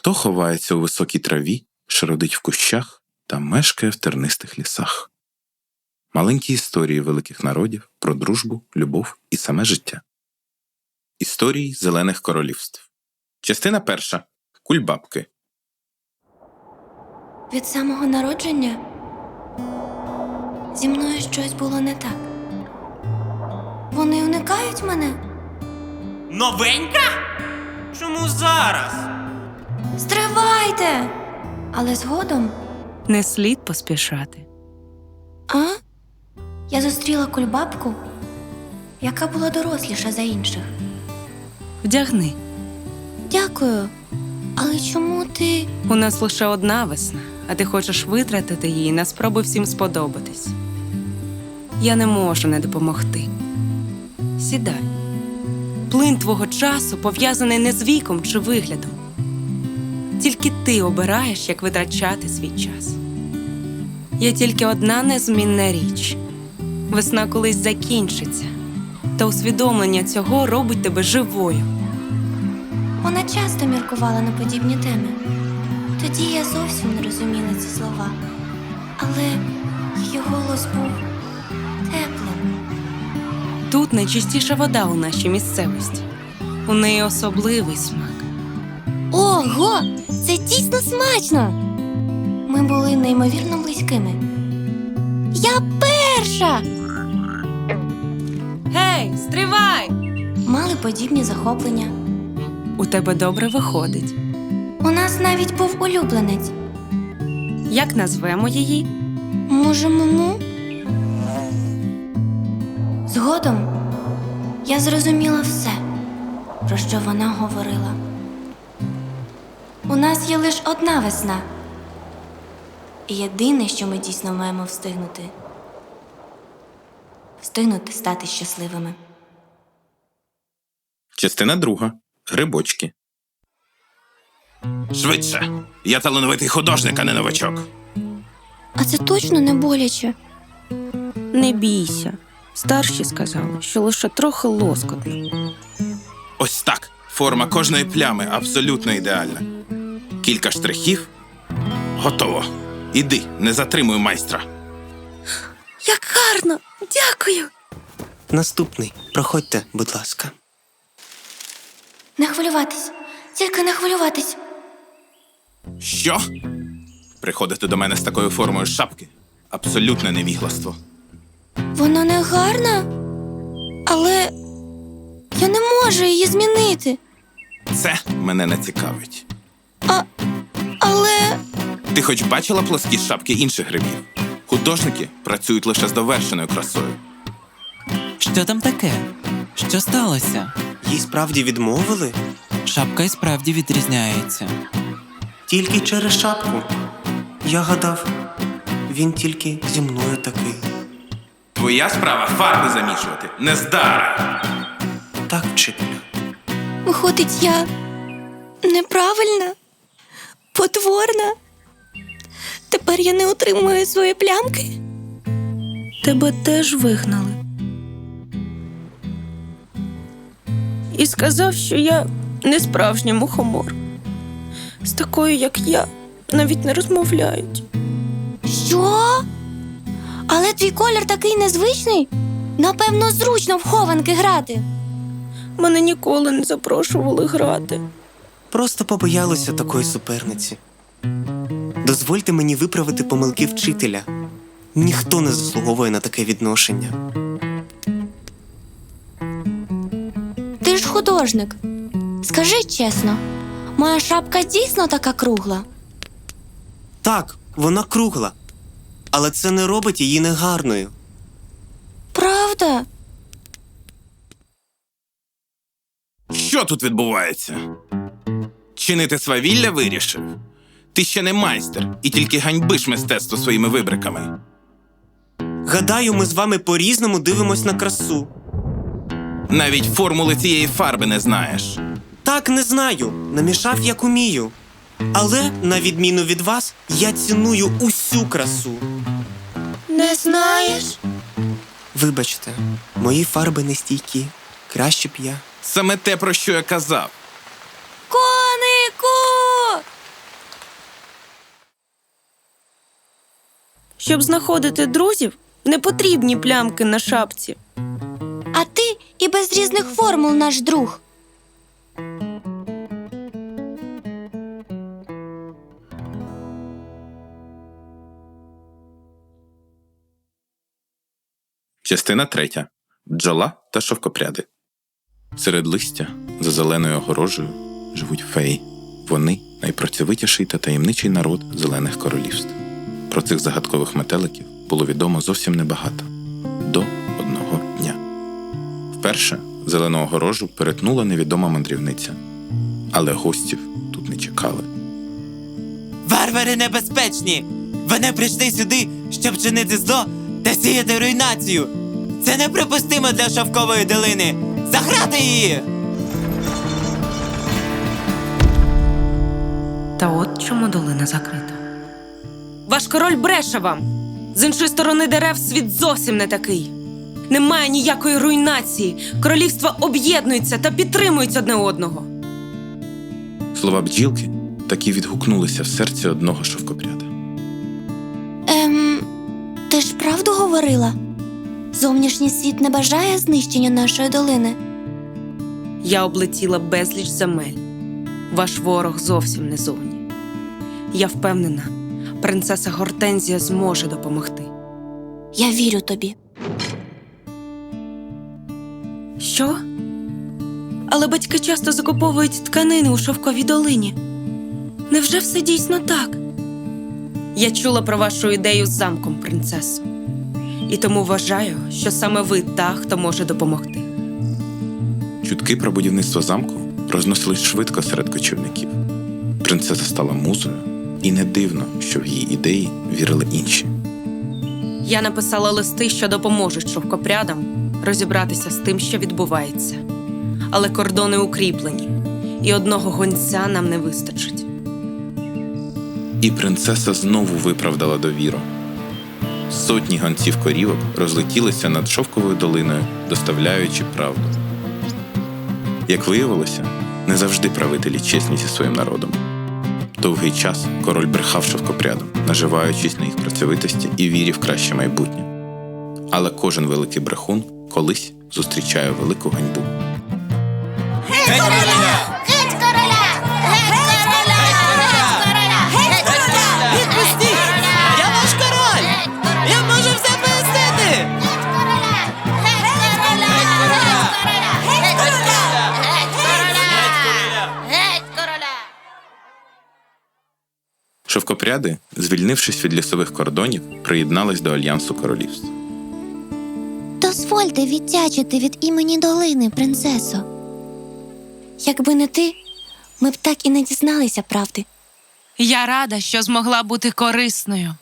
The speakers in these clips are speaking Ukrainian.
Хто ховається у високій траві, шародить в кущах та мешкає в тернистих лісах. Маленькі історії великих народів про дружбу, любов і саме життя. Історії зелених королівств. Частина перша. Кульбабки. Від самого народження зі мною щось було не так. Вони уникають мене. Новенька? Чому зараз? Стривайте! Але згодом, Не слід поспішати. а? Я зустріла кульбабку, яка була доросліша за інших. Вдягни. Дякую. Але чому ти. У нас лише одна весна, а ти хочеш витратити її на спроби всім сподобатись. Я не можу не допомогти. Сідай. Плин твого часу пов'язаний не з віком чи виглядом. Тільки ти обираєш, як витрачати свій час. Є тільки одна незмінна річ: весна колись закінчиться, та усвідомлення цього робить тебе живою. Вона часто міркувала на подібні теми. Тоді я зовсім не розуміла ці слова. Але її голос був теплим. Тут найчистіша вода у нашій місцевості. У неї особливий смак. Ого, це дійсно смачно. Ми були неймовірно близькими. Я перша! Гей, стривай! Мали подібні захоплення. У тебе добре виходить. У нас навіть був улюбленець. Як назвемо її? Може, Муму? Згодом я зрозуміла все, про що вона говорила. У нас є лише одна весна. І єдине, що ми дійсно маємо встигнути встигнути стати щасливими. Частина друга. Грибочки. Швидше. Я талановитий художник, а не новачок. А це точно не боляче. Не бійся. Старші сказали, що лише трохи лоскотно. Ось так. Форма кожної плями абсолютно ідеальна. Кілька штрихів. Готово. Іди, не затримуй майстра. Як гарно! Дякую! Наступний. Проходьте, будь ласка. Не хвилюватись, тільки не хвилюватись. Що? Приходити до мене з такою формою шапки абсолютне невігластво. Вона не гарна, але я не можу її змінити. Це мене не цікавить. А, але Ти хоч бачила плоскі шапки інших грибів? Художники працюють лише з довершеною красою. Що там таке? Що сталося? Їй справді відмовили? Шапка і справді відрізняється. Тільки через шапку. Я гадав, він тільки зі мною такий. Твоя справа фарби замішувати, не здари. Так, вчителю. виходить, я неправильна, потворна. Тепер я не отримую свої плямки. Тебе теж вигнали. І сказав, що я не справжній мухомор. З такою, як я, навіть не розмовляють. Що? Але твій колір такий незвичний. Напевно, зручно в хованки грати. Мене ніколи не запрошували грати. Просто побоялися такої суперниці. Дозвольте мені виправити помилки вчителя. Ніхто не заслуговує на таке відношення. Ти ж художник. Скажи чесно, моя шапка дійсно така кругла. Так, вона кругла, але це не робить її негарною. Правда? Що тут відбувається? Чинити свавілля вирішив? Ти ще не майстер і тільки ганьбиш мистецтво своїми вибриками. Гадаю, ми з вами по-різному дивимось на красу. Навіть формули цієї фарби не знаєш. Так, не знаю, намішав як умію. Але, на відміну від вас, я ціную усю красу. Не знаєш? Вибачте, мої фарби не стійкі. Краще б я. Саме те, про що я казав. Щоб знаходити друзів, не потрібні плямки на шапці. А ти і без різних формул наш друг. Частина третя. Бджола та шовкопряди. Серед листя, за зеленою огорожею, живуть феї. Вони найпрацьовитіший та таємничий народ зелених королівств. Про цих загадкових метеликів було відомо зовсім небагато до одного дня. Вперше зелену огорожу перетнула невідома мандрівниця, але гостів тут не чекали. Варвари небезпечні! Вони прийшли сюди, щоб чинити зло та сіяти руйнацію. Це неприпустимо для шовкової долини. Заграти її! Та от чому долина закрита. Ваш король бреше вам. З іншої сторони дерев світ зовсім не такий. Немає ніякої руйнації. Королівства об'єднуються та підтримують одне одного. Слова бджілки таки відгукнулися в серці одного шовкопряда. Ем, ти ж правду говорила? Зовнішній світ не бажає знищення нашої долини. Я облетіла безліч земель. Ваш ворог зовсім не зовні. Я впевнена, принцеса Гортензія зможе допомогти. Я вірю тобі. Що? Але батьки часто закуповують тканини у шовковій долині. Невже все дійсно так? Я чула про вашу ідею з замком, принцесо. І тому вважаю, що саме ви та, хто може допомогти. Чутки про будівництво замку розносились швидко серед кочівників. Принцеса стала музою, і не дивно, що в її ідеї вірили інші. Я написала листи, що допоможуть шовкопрядам розібратися з тим, що відбувається. Але кордони укріплені, і одного гонця нам не вистачить. І принцеса знову виправдала довіру. Сотні гонців корівок розлетілися над шовковою долиною, доставляючи правду. Як виявилося, не завжди правителі чесні зі своїм народом. Довгий час король брехав шовкопрядом, наживаючись на їх працьовитості і вірі в краще майбутнє. Але кожен великий брехун колись зустрічає велику ганьбу. Шовкопряди, звільнившись від лісових кордонів, приєднались до альянсу королівств. Дозвольте віддячити від імені долини, принцесо. Якби не ти, ми б так і не дізналися правди. Я рада, що змогла бути корисною.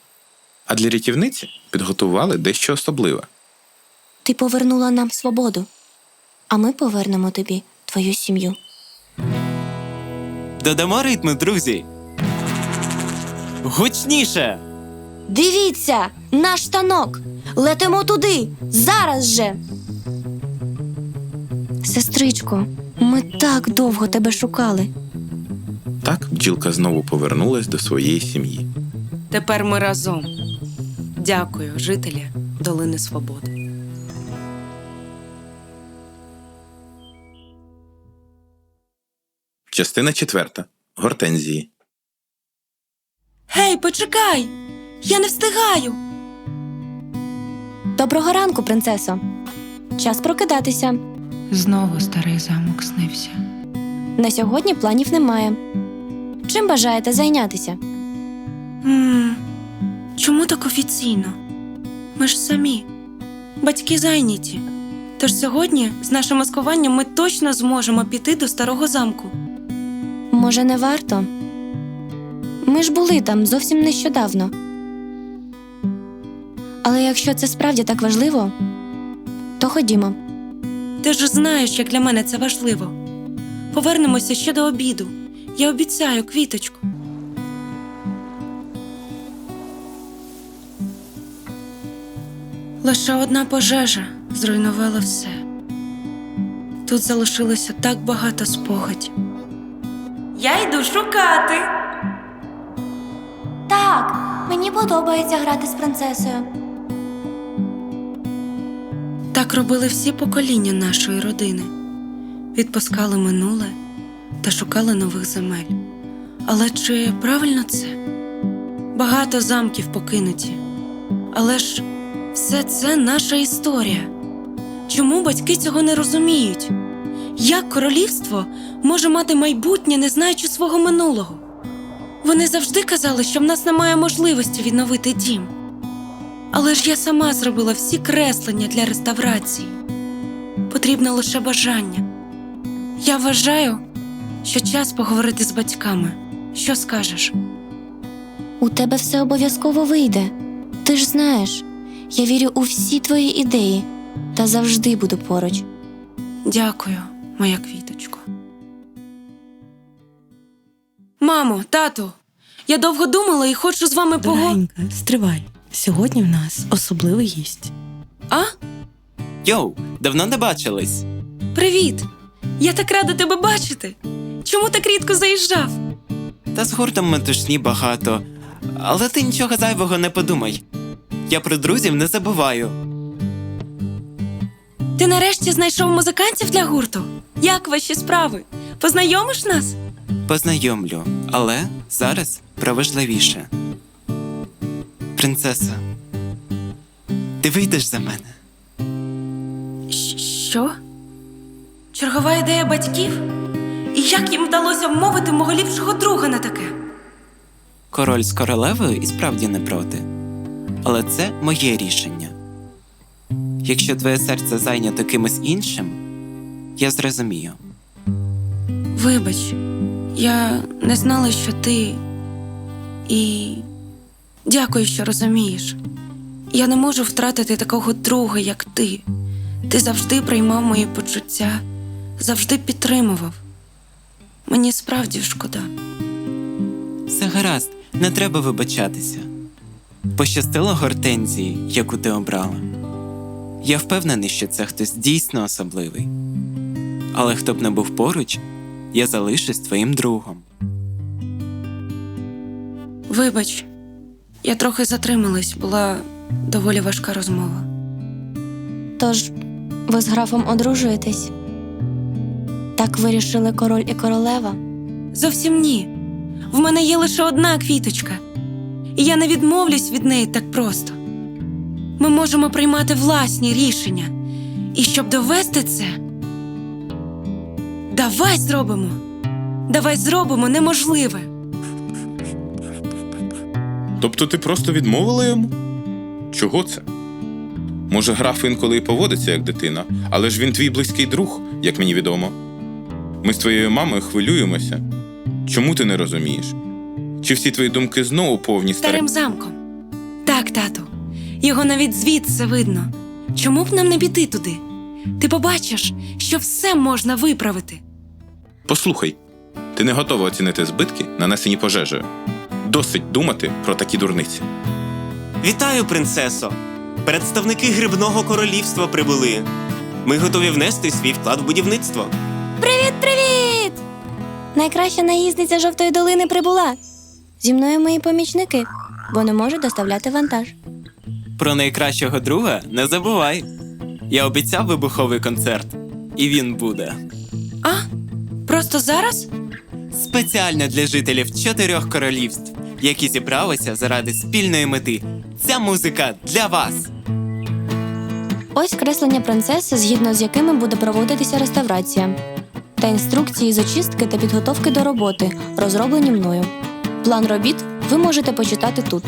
А для рятівниці підготували дещо особливе. Ти повернула нам свободу, а ми повернемо тобі твою сім'ю. Додамо ритму, друзі. Гучніше! Дивіться, наш танок! Летимо туди! Зараз же. Сестричко, ми так довго тебе шукали. Так бджілка знову повернулась до своєї сім'ї. Тепер ми разом. Дякую, жителі Долини Свободи. Частина четверта. Гортензії. Гей, почекай! Я не встигаю. Доброго ранку, принцесо. Час прокидатися. Знову старий замок снився. На сьогодні планів немає. Чим бажаєте зайнятися? м чому так офіційно? Ми ж самі. Батьки зайняті. Тож сьогодні з нашим маскуванням ми точно зможемо піти до старого замку. Може, не варто? Ми ж були там зовсім нещодавно. Але якщо це справді так важливо, то ходімо. Ти ж знаєш, як для мене це важливо. Повернемося ще до обіду. Я обіцяю, квіточку. Лише одна пожежа зруйнувала все. Тут залишилося так багато спогадів. Я йду шукати. Мені подобається грати з принцесою. Так робили всі покоління нашої родини. Відпускали минуле та шукали нових земель. Але чи правильно це? Багато замків покинуті. Але ж все це наша історія. Чому батьки цього не розуміють? Як королівство може мати майбутнє, не знаючи свого минулого? Вони завжди казали, що в нас немає можливості відновити дім. Але ж я сама зробила всі креслення для реставрації. Потрібно лише бажання. Я вважаю, що час поговорити з батьками. Що скажеш? У тебе все обов'язково вийде. Ти ж знаєш, я вірю у всі твої ідеї та завжди буду поруч. Дякую, моя квіточко. Мамо, тату, я довго думала і хочу з вами. Дорогенька, стривай. Сьогодні в нас особливий гість. А? Йоу, давно не бачились. Привіт! Я так рада тебе бачити. Чому так рідко заїжджав? Та з гуртом метушні багато. Але ти нічого зайвого не подумай. Я про друзів не забуваю. Ти нарешті знайшов музикантів для гурту? Як ваші справи? Познайомиш нас? Познайомлю, але зараз про важливіше. Принцеса, ти вийдеш за мене. Що? Чергова ідея батьків? І як їм вдалося вмовити мого ліпшого друга на таке? Король з королевою і справді не проти. Але це моє рішення. Якщо твоє серце зайнято кимось іншим, я зрозумію. Вибач, я не знала, що ти. І дякую, що розумієш. Я не можу втратити такого друга, як ти. Ти завжди приймав мої почуття, завжди підтримував. Мені справді шкода. Все гаразд, не треба вибачатися. Пощастило гортензії, яку ти обрала. Я впевнений, що це хтось дійсно особливий. Але хто б не був поруч, я залишусь твоїм другом. Вибач, я трохи затрималась, була доволі важка розмова. Тож ви з графом одружуєтесь. Так вирішили король і королева. Зовсім ні. В мене є лише одна квіточка, і я не відмовлюсь від неї так просто. Ми можемо приймати власні рішення. І щоб довести це, давай зробимо. Давай зробимо неможливе. Тобто ти просто відмовила йому? Чого це? Може, граф інколи і поводиться як дитина, але ж він твій близький друг, як мені відомо. Ми з твоєю мамою хвилюємося. Чому ти не розумієш? Чи всі твої думки знову повні старим? Старим замком. Так, тату. Його навіть звідси видно. Чому б нам не піти туди? Ти побачиш, що все можна виправити. Послухай, ти не готова оцінити збитки, нанесені пожежею. Досить думати про такі дурниці. Вітаю, принцесо! Представники грибного королівства прибули. Ми готові внести свій вклад в будівництво. Привіт, привіт! Найкраща наїзниця жовтої долини прибула. Зі мною мої помічники, бо не можуть доставляти вантаж. Про найкращого друга не забувай. Я обіцяв вибуховий концерт, і він буде. Просто зараз? Спеціально для жителів чотирьох королівств, які зібралися заради спільної мети. Ця музика для вас. Ось креслення принцеси, згідно з якими буде проводитися реставрація, та інструкції з очистки та підготовки до роботи, розроблені мною. План робіт ви можете почитати тут.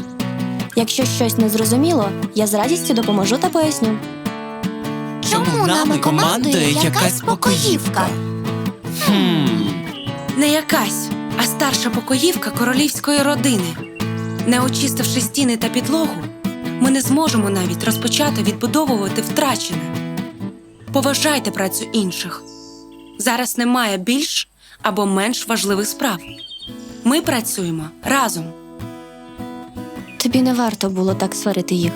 Якщо щось не зрозуміло, я з радістю допоможу та поясню. Чому нами командує якась покоївка? Хм. Не якась, а старша покоївка королівської родини. Не очистивши стіни та підлогу, ми не зможемо навіть розпочати відбудовувати втрачене. Поважайте працю інших. Зараз немає більш або менш важливих справ. Ми працюємо разом. Тобі не варто було так сварити їх.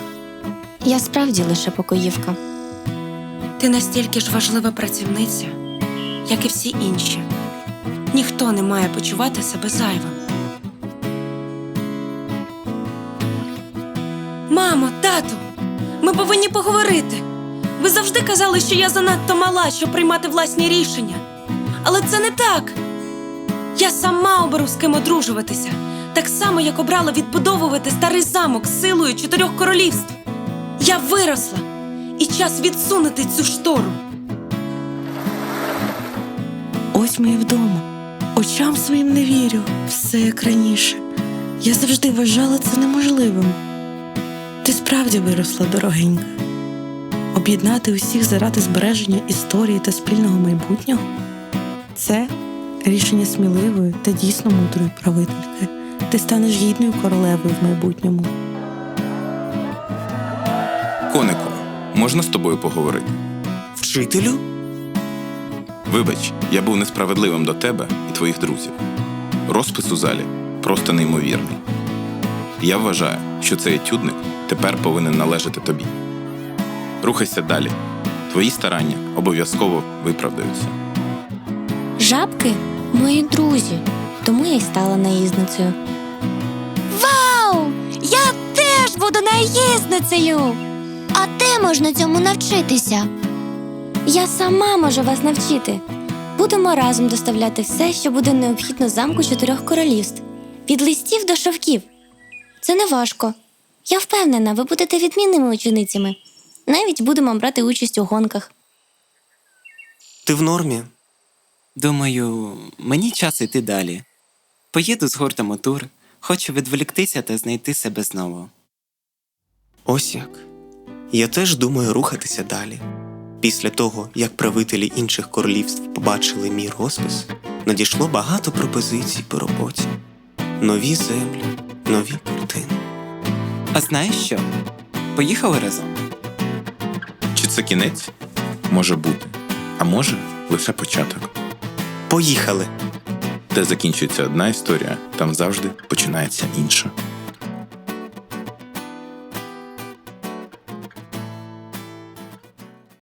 Я справді лише покоївка. Ти настільки ж важлива працівниця, як і всі інші. Ніхто не має почувати себе зайвим. Мамо, тату, ми повинні поговорити. Ви завжди казали, що я занадто мала, щоб приймати власні рішення. Але це не так. Я сама оберу з ким одружуватися, так само, як обрала відбудовувати старий замок з силою чотирьох королівств. Я виросла, і час відсунути цю штору. Ми вдома. Очам своїм не вірю. Все як раніше. Я завжди вважала це неможливим. Ти справді виросла, дорогенька. Об'єднати усіх заради збереження історії та спільного майбутнього це рішення сміливої та дійсно мудрої правительки. Ти станеш гідною королевою в майбутньому. Конику, можна з тобою поговорити? Вчителю? Вибач, я був несправедливим до тебе і твоїх друзів. Розпис у залі просто неймовірний. Я вважаю, що цей етюдник тепер повинен належати тобі. Рухайся далі. Твої старання обов'язково виправдаються. Жабки мої друзі, тому я й стала наїзницею. Вау! Я теж буду наїзницею! А де можна цьому навчитися? Я сама можу вас навчити. Будемо разом доставляти все, що буде необхідно замку чотирьох королівств, від листів до шовків. Це не важко. Я впевнена, ви будете відмінними ученицями. Навіть будемо брати участь у гонках. Ти в нормі? Думаю, мені час іти далі. Поїду з гуртом у тур, хочу відволіктися та знайти себе знову. Ось як. Я теж думаю рухатися далі. Після того, як правителі інших королівств побачили мій розпис, надійшло багато пропозицій по роботі. Нові землі, нові картини. А знаєш що? Поїхали разом. Чи це кінець? Може бути, а може лише початок. Поїхали! Де закінчується одна історія, там завжди починається інша.